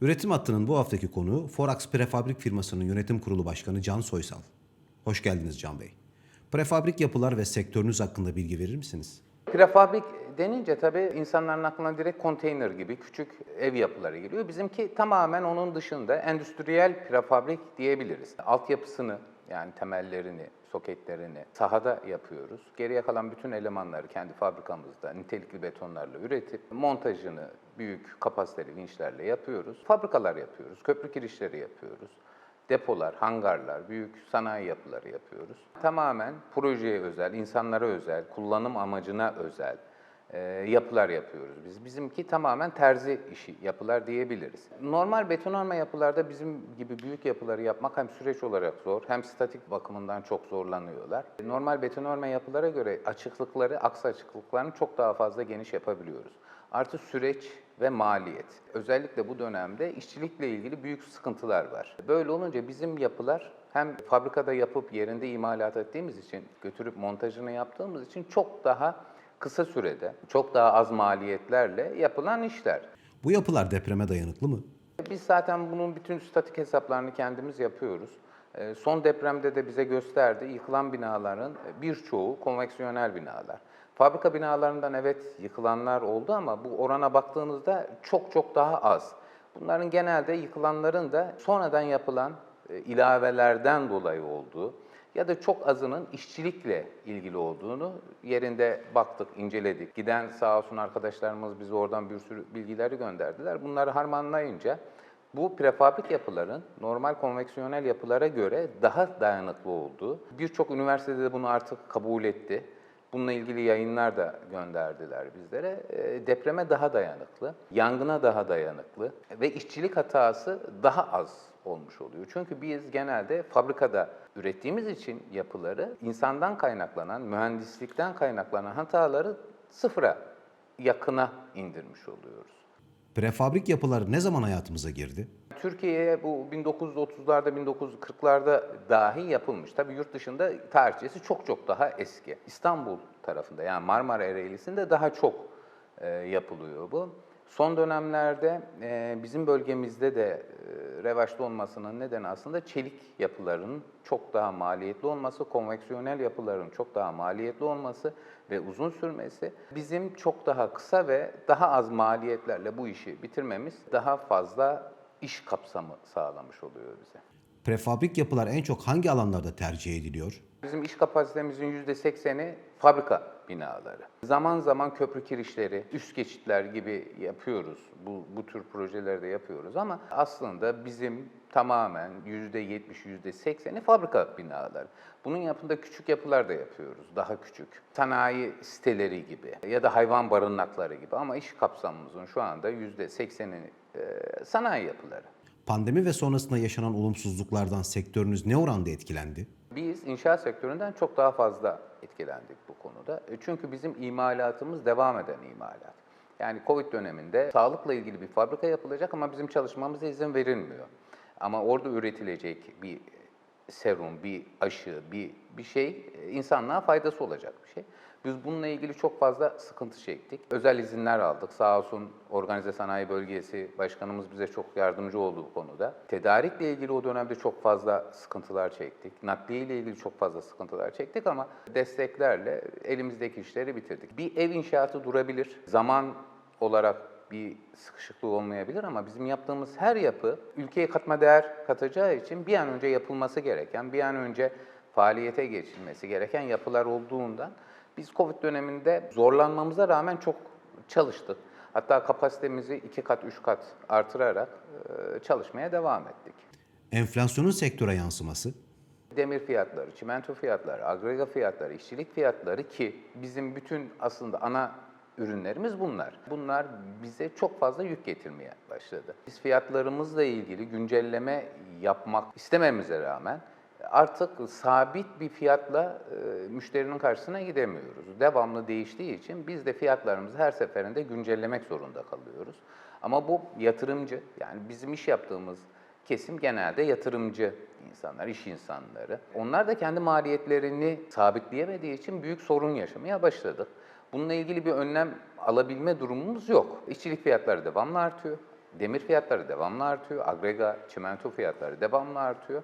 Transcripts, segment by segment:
Üretim hattının bu haftaki konuğu Forax Prefabrik firmasının yönetim kurulu başkanı Can Soysal. Hoş geldiniz Can Bey. Prefabrik yapılar ve sektörünüz hakkında bilgi verir misiniz? Prefabrik denince tabii insanların aklına direkt konteyner gibi küçük ev yapıları geliyor. Bizimki tamamen onun dışında endüstriyel prefabrik diyebiliriz. Altyapısını yani temellerini, soketlerini sahada yapıyoruz. Geriye kalan bütün elemanları kendi fabrikamızda nitelikli betonlarla üretip montajını büyük kapasiteli vinçlerle yapıyoruz. Fabrikalar yapıyoruz, köprü girişleri yapıyoruz. Depolar, hangarlar, büyük sanayi yapıları yapıyoruz. Tamamen projeye özel, insanlara özel, kullanım amacına özel e, yapılar yapıyoruz biz. Bizimki tamamen terzi işi yapılar diyebiliriz. Normal betonarme yapılarda bizim gibi büyük yapıları yapmak hem süreç olarak zor hem statik bakımından çok zorlanıyorlar. Normal betonarme yapılara göre açıklıkları, aks açıklıklarını çok daha fazla geniş yapabiliyoruz. Artı süreç ve maliyet. Özellikle bu dönemde işçilikle ilgili büyük sıkıntılar var. Böyle olunca bizim yapılar hem fabrikada yapıp yerinde imalat ettiğimiz için, götürüp montajını yaptığımız için çok daha kısa sürede, çok daha az maliyetlerle yapılan işler. Bu yapılar depreme dayanıklı mı? Biz zaten bunun bütün statik hesaplarını kendimiz yapıyoruz. Ee, Son depremde de bize gösterdi. Yıkılan binaların birçoğu konveksiyonel binalar. Fabrika binalarından evet yıkılanlar oldu ama bu orana baktığınızda çok çok daha az. Bunların genelde yıkılanların da sonradan yapılan e, ilavelerden dolayı olduğu ya da çok azının işçilikle ilgili olduğunu yerinde baktık, inceledik. Giden sağ olsun arkadaşlarımız bize oradan bir sürü bilgileri gönderdiler. Bunları harmanlayınca bu prefabrik yapıların normal konveksiyonel yapılara göre daha dayanıklı olduğu, birçok üniversitede bunu artık kabul etti. Bununla ilgili yayınlar da gönderdiler bizlere. E, Depreme daha dayanıklı, yangına daha dayanıklı ve işçilik hatası daha az olmuş oluyor. Çünkü biz genelde fabrikada ürettiğimiz için yapıları insandan kaynaklanan, mühendislikten kaynaklanan hataları sıfıra yakına indirmiş oluyoruz. Prefabrik yapılar ne zaman hayatımıza girdi? Türkiye'ye bu 1930'larda, 1940'larda dahi yapılmış. Tabii yurt dışında tarihçesi çok çok daha eski. İstanbul tarafında yani Marmara Ereğlisi'nde daha çok e, yapılıyor bu. Son dönemlerde e, bizim bölgemizde de e, revaçta olmasının nedeni aslında çelik yapıların çok daha maliyetli olması, konveksiyonel yapıların çok daha maliyetli olması ve uzun sürmesi. Bizim çok daha kısa ve daha az maliyetlerle bu işi bitirmemiz daha fazla iş kapsamı sağlamış oluyor bize. Prefabrik yapılar en çok hangi alanlarda tercih ediliyor? Bizim iş kapasitemizin %80'i fabrika binaları. Zaman zaman köprü kirişleri, üst geçitler gibi yapıyoruz. Bu, bu tür projeleri de yapıyoruz ama aslında bizim tamamen %70, %80'i fabrika binaları. Bunun yapında küçük yapılar da yapıyoruz, daha küçük. Sanayi siteleri gibi ya da hayvan barınakları gibi ama iş kapsamımızın şu anda %80'i e, sanayi yapıları. Pandemi ve sonrasında yaşanan olumsuzluklardan sektörünüz ne oranda etkilendi? Biz inşaat sektöründen çok daha fazla etkilendik bu konuda. E, Çünkü bizim imalatımız devam eden imalat. Yani Covid döneminde sağlıkla ilgili bir fabrika yapılacak ama bizim çalışmamıza izin verilmiyor. Ama orada üretilecek bir serum, bir aşı, bir bir şey e, insanlığa faydası olacak bir şey. Biz bununla ilgili çok fazla sıkıntı çektik. Özel izinler aldık. Sağ olsun Organize Sanayi Bölgesi Başkanımız bize çok yardımcı oldu bu konuda. Tedarikle ilgili o dönemde çok fazla sıkıntılar çektik. Nakliye ile ilgili çok fazla sıkıntılar çektik ama desteklerle elimizdeki işleri bitirdik. Bir ev inşaatı durabilir. Zaman olarak bir sıkışıklık olmayabilir ama bizim yaptığımız her yapı ülkeye katma değer katacağı için bir an önce yapılması gereken, bir an önce faaliyete geçilmesi gereken yapılar olduğundan biz Covid döneminde zorlanmamıza rağmen çok çalıştık. Hatta kapasitemizi iki kat, üç kat artırarak e, çalışmaya devam ettik. Enflasyonun sektöre yansıması? Demir fiyatları, çimento fiyatları, agrega fiyatları, işçilik fiyatları ki bizim bütün aslında ana ürünlerimiz bunlar. Bunlar bize çok fazla yük getirmeye başladı. Biz fiyatlarımızla ilgili güncelleme yapmak istememize rağmen artık sabit bir fiyatla e, müşterinin karşısına gidemiyoruz. Devamlı değiştiği için biz de fiyatlarımızı her seferinde güncellemek zorunda kalıyoruz. Ama bu yatırımcı, yani bizim iş yaptığımız kesim genelde yatırımcı insanlar, iş insanları. Onlar da kendi maliyetlerini sabitleyemediği için büyük sorun yaşamaya başladık. Bununla ilgili bir önlem alabilme durumumuz yok. İşçilik fiyatları devamlı artıyor. Demir fiyatları devamlı artıyor, agrega çimento fiyatları devamlı artıyor.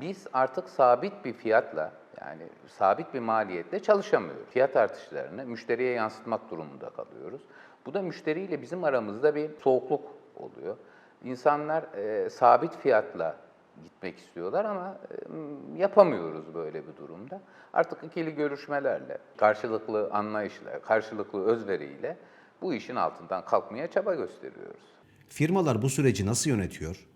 Biz artık sabit bir fiyatla yani sabit bir maliyetle çalışamıyoruz. Fiyat artışlarını müşteriye yansıtmak durumunda kalıyoruz. Bu da müşteriyle bizim aramızda bir soğukluk oluyor. İnsanlar e, sabit fiyatla gitmek istiyorlar ama e, yapamıyoruz böyle bir durumda. Artık ikili görüşmelerle, karşılıklı anlayışla, karşılıklı özveriyle bu işin altından kalkmaya çaba gösteriyoruz. Firmalar bu süreci nasıl yönetiyor?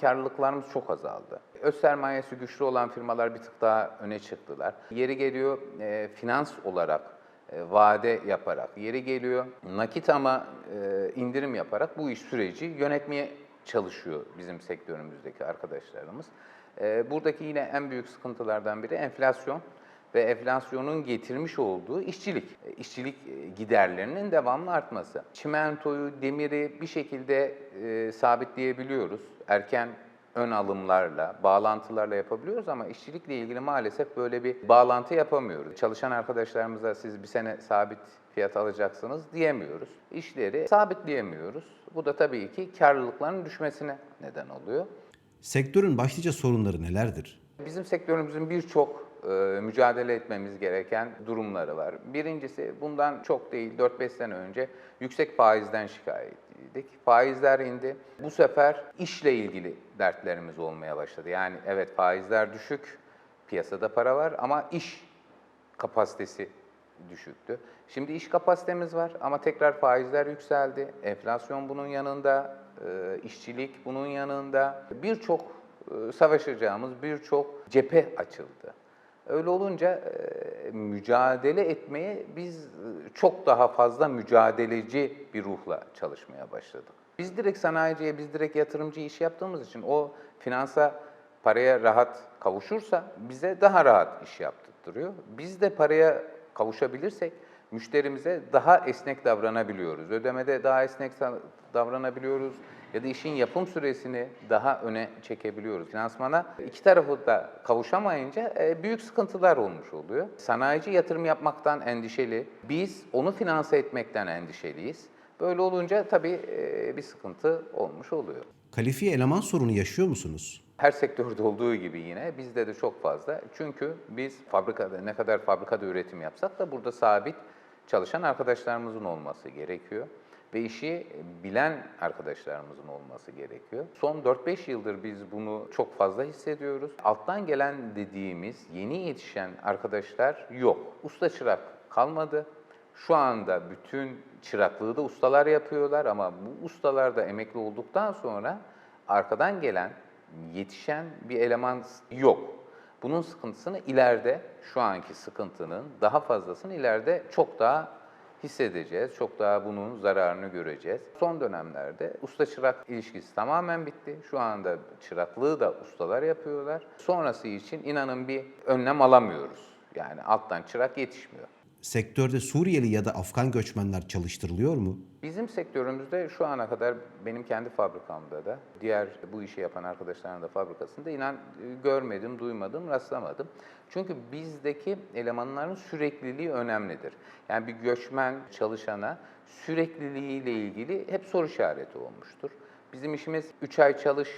Karlılıklarımız çok azaldı. Öz sermayesi güçlü olan firmalar bir tık daha öne çıktılar. Yeri geliyor e, finans olarak e, vade yaparak, yeri geliyor nakit ama e, indirim yaparak bu iş süreci yönetmeye çalışıyor bizim sektörümüzdeki arkadaşlarımız. E, buradaki yine en büyük sıkıntılardan biri enflasyon ve enflasyonun getirmiş olduğu işçilik. E, İşçilik e, giderlerinin devamlı artması. Çimentoyu, demiri bir şekilde e, sabitleyebiliyoruz. Erken ön alımlarla, bağlantılarla yapabiliyoruz ama işçilikle ilgili maalesef böyle bir bağlantı yapamıyoruz. Çalışan arkadaşlarımıza siz bir sene sabit fiyat alacaksınız diyemiyoruz. İşleri sabitleyemiyoruz. Bu da tabii ki karlılıkların düşmesine neden oluyor. Sektörün başlıca sorunları nelerdir? Bizim sektörümüzün birçok e, mücadele etmemiz gereken durumları var. Birincisi bundan çok değil 4-5 sene önce yüksek faizden şikayetliydik. Faizler indi. Bu sefer işle ilgili dertlerimiz olmaya başladı. Yani evet faizler düşük, piyasada para var ama iş kapasitesi düşüktü. Şimdi iş kapasitemiz var ama tekrar faizler yükseldi. Enflasyon bunun yanında, e, işçilik bunun yanında. Birçok e, savaşacağımız birçok cephe açıldı. Öyle olunca mücadele etmeye biz çok daha fazla mücadeleci bir ruhla çalışmaya başladık. Biz direkt sanayiciye, biz direkt yatırımcı iş yaptığımız için o finansa, paraya rahat kavuşursa bize daha rahat iş yaptırtırıyor. Biz de paraya kavuşabilirsek müşterimize daha esnek davranabiliyoruz. Ödemede daha esnek davranabiliyoruz ya da işin yapım süresini daha öne çekebiliyoruz. Finansmana iki tarafı da kavuşamayınca e, büyük sıkıntılar olmuş oluyor. Sanayici yatırım yapmaktan endişeli, biz onu finanse etmekten endişeliyiz. Böyle olunca tabii e, bir sıkıntı olmuş oluyor. Kalifiye eleman sorunu yaşıyor musunuz? Her sektörde olduğu gibi yine bizde de çok fazla. Çünkü biz fabrikada ne kadar fabrikada üretim yapsak da burada sabit çalışan arkadaşlarımızın olması gerekiyor ve işi bilen arkadaşlarımızın olması gerekiyor. Son 4-5 yıldır biz bunu çok fazla hissediyoruz. Alttan gelen dediğimiz yeni yetişen arkadaşlar yok. Usta çırak kalmadı. Şu anda bütün çıraklığı da ustalar yapıyorlar ama bu ustalar da emekli olduktan sonra arkadan gelen, yetişen bir eleman yok. Bunun sıkıntısını ileride, şu anki sıkıntının daha fazlasını ileride çok daha hissedeceğiz. Çok daha bunun zararını göreceğiz. Son dönemlerde usta çırak ilişkisi tamamen bitti. Şu anda çıraklığı da ustalar yapıyorlar. Sonrası için inanın bir önlem alamıyoruz. Yani alttan çırak yetişmiyor. Sektörde Suriyeli ya da Afgan göçmenler çalıştırılıyor mu? Bizim sektörümüzde şu ana kadar benim kendi fabrikamda da, diğer bu işi yapan arkadaşların da fabrikasında inan e, görmedim, duymadım, rastlamadım. Çünkü bizdeki elemanların sürekliliği önemlidir. Yani bir göçmen çalışana sürekliliğiyle ilgili hep soru işareti olmuştur. Bizim işimiz 3 ay çalış,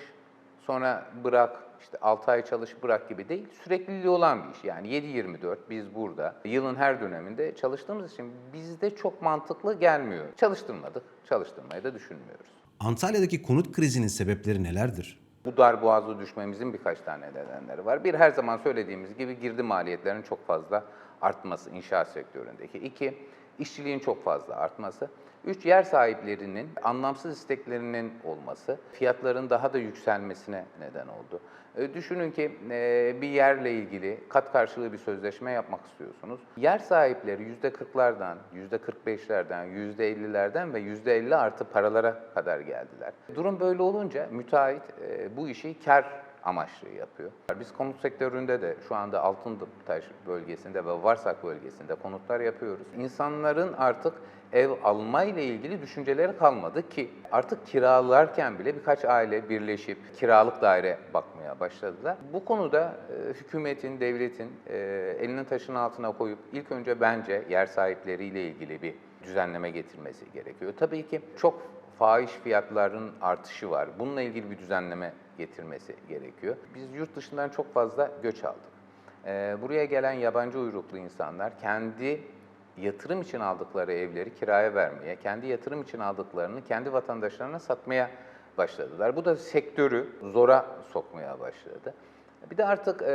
sonra bırak, işte 6 ay çalış bırak gibi değil, sürekliliği olan bir iş. Yani 7-24 biz burada yılın her döneminde çalıştığımız için bizde çok mantıklı gelmiyor. Çalıştırmadık, çalıştırmayı da düşünmüyoruz. Antalya'daki konut krizinin sebepleri nelerdir? Bu dar boğazı düşmemizin birkaç tane nedenleri var. Bir, her zaman söylediğimiz gibi girdi maliyetlerinin çok fazla artması inşaat sektöründeki. İki, işçiliğin çok fazla artması. Üç, yer sahiplerinin anlamsız isteklerinin olması, fiyatların daha da yükselmesine neden oldu. E, düşünün ki e, bir yerle ilgili kat karşılığı bir sözleşme yapmak istiyorsunuz. Yer sahipleri %40'lardan, %45'lerden, %50'lerden ve %50 artı paralara kadar geldiler. Durum böyle olunca müteahhit e, bu işi kar amaçlı yapıyor. Biz konut sektöründe de şu anda Altıntaş bölgesinde ve Varsak bölgesinde konutlar yapıyoruz. İnsanların artık ev alma ile ilgili düşünceleri kalmadı ki artık kiralarken bile birkaç aile birleşip kiralık daire bakmaya başladılar. Bu konuda e, hükümetin, devletin e, elinin taşın altına koyup ilk önce bence yer sahipleriyle ilgili bir düzenleme getirmesi gerekiyor. Tabii ki çok fahiş fiyatların artışı var. Bununla ilgili bir düzenleme getirmesi gerekiyor. Biz yurt dışından çok fazla göç aldık. Ee, buraya gelen yabancı uyruklu insanlar kendi yatırım için aldıkları evleri kiraya vermeye, kendi yatırım için aldıklarını kendi vatandaşlarına satmaya başladılar. Bu da sektörü zora sokmaya başladı. Bir de artık e,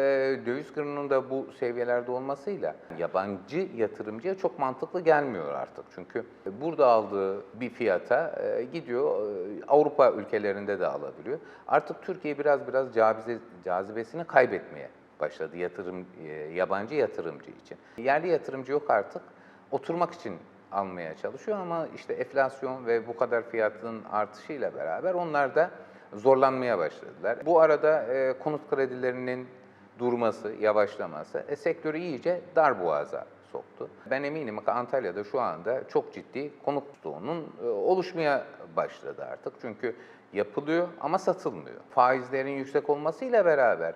döviz kurunun da bu seviyelerde olmasıyla yabancı yatırımcıya çok mantıklı gelmiyor artık. Çünkü burada aldığı bir fiyata e, gidiyor e, Avrupa ülkelerinde de alabiliyor. Artık Türkiye biraz biraz cazibe, cazibesini kaybetmeye başladı yatırım e, yabancı yatırımcı için. Yerli yatırımcı yok artık. Oturmak için almaya çalışıyor ama işte enflasyon ve bu kadar fiyatın artışıyla beraber onlar da zorlanmaya başladılar. Bu arada e, konut kredilerinin durması, yavaşlaması e, sektörü iyice dar boğaza soktu. Ben eminim ki Antalya'da şu anda çok ciddi konut stoğunun e, oluşmaya başladı artık. Çünkü yapılıyor ama satılmıyor. Faizlerin yüksek olmasıyla beraber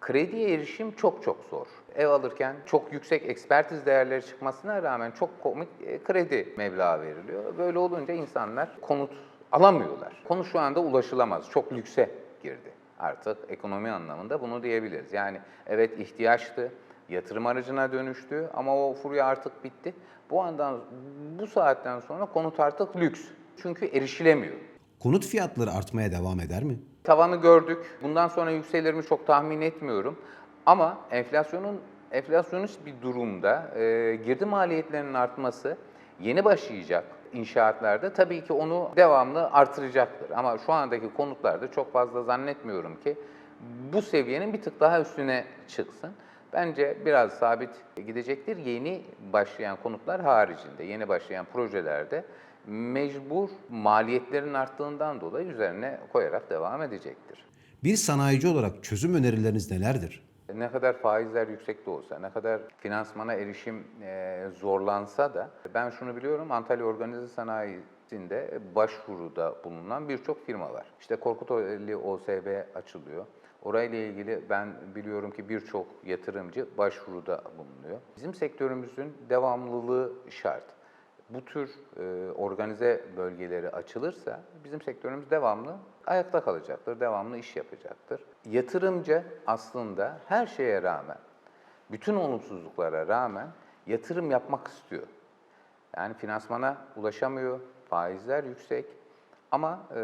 krediye erişim çok çok zor. Ev alırken çok yüksek ekspertiz değerleri çıkmasına rağmen çok komik e, kredi meblağı veriliyor. Böyle olunca insanlar konut alamıyorlar. Konu şu anda ulaşılamaz. Çok lükse girdi. Artık ekonomi anlamında bunu diyebiliriz. Yani evet ihtiyaçtı, yatırım aracına dönüştü ama o furya artık bitti. Bu andan bu saatten sonra konut artık lüks. Çünkü erişilemiyor. Konut fiyatları artmaya devam eder mi? Tavanı gördük. Bundan sonra yükselir mi çok tahmin etmiyorum. Ama enflasyonun enflasyonist bir durumda e, girdi maliyetlerinin artması yeni başlayacak inşaatlarda tabii ki onu devamlı artıracaktır. Ama şu andaki konutlarda çok fazla zannetmiyorum ki bu seviyenin bir tık daha üstüne çıksın. Bence biraz sabit gidecektir. Yeni başlayan konutlar haricinde, yeni başlayan projelerde mecbur maliyetlerin arttığından dolayı üzerine koyarak devam edecektir. Bir sanayici olarak çözüm önerileriniz nelerdir? Ne kadar faizler yüksek de olsa, ne kadar finansmana erişim e, zorlansa da ben şunu biliyorum Antalya Organize Sanayi'sinde başvuruda bulunan birçok firma var. İşte Korkut Oteli OSB açılıyor. Orayla ilgili ben biliyorum ki birçok yatırımcı başvuruda bulunuyor. Bizim sektörümüzün devamlılığı şart bu tür e, organize bölgeleri açılırsa bizim sektörümüz devamlı ayakta kalacaktır, devamlı iş yapacaktır. Yatırımcı aslında her şeye rağmen, bütün olumsuzluklara rağmen yatırım yapmak istiyor. Yani finansmana ulaşamıyor, faizler yüksek ama e,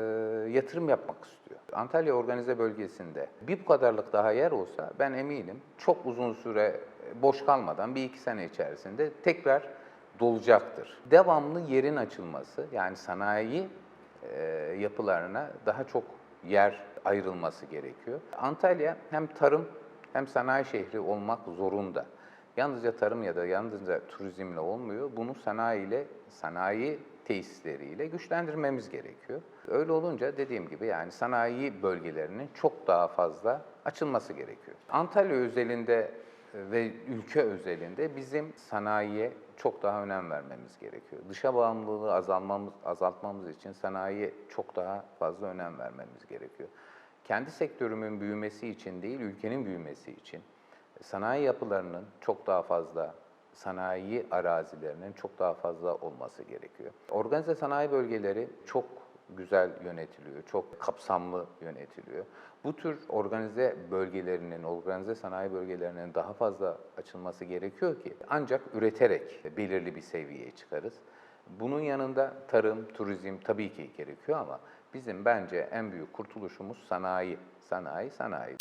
yatırım yapmak istiyor. Antalya Organize Bölgesi'nde bir bu kadarlık daha yer olsa ben eminim çok uzun süre boş kalmadan bir iki sene içerisinde tekrar dolacaktır. Devamlı yerin açılması yani sanayi yapılarına daha çok yer ayrılması gerekiyor. Antalya hem tarım hem sanayi şehri olmak zorunda. Yalnızca tarım ya da yalnızca turizmle olmuyor. Bunu sanayiyle, sanayi tesisleriyle güçlendirmemiz gerekiyor. Öyle olunca dediğim gibi yani sanayi bölgelerinin çok daha fazla açılması gerekiyor. Antalya özelinde ve ülke özelinde bizim sanayiye çok daha önem vermemiz gerekiyor. Dışa bağımlılığı azalmamız, azaltmamız için sanayiye çok daha fazla önem vermemiz gerekiyor. Kendi sektörümün büyümesi için değil, ülkenin büyümesi için sanayi yapılarının çok daha fazla sanayi arazilerinin çok daha fazla olması gerekiyor. Organize sanayi bölgeleri çok güzel yönetiliyor, çok kapsamlı yönetiliyor. Bu tür organize bölgelerinin, organize sanayi bölgelerinin daha fazla açılması gerekiyor ki ancak üreterek belirli bir seviyeye çıkarız. Bunun yanında tarım, turizm tabii ki gerekiyor ama bizim bence en büyük kurtuluşumuz sanayi, sanayi, sanayi.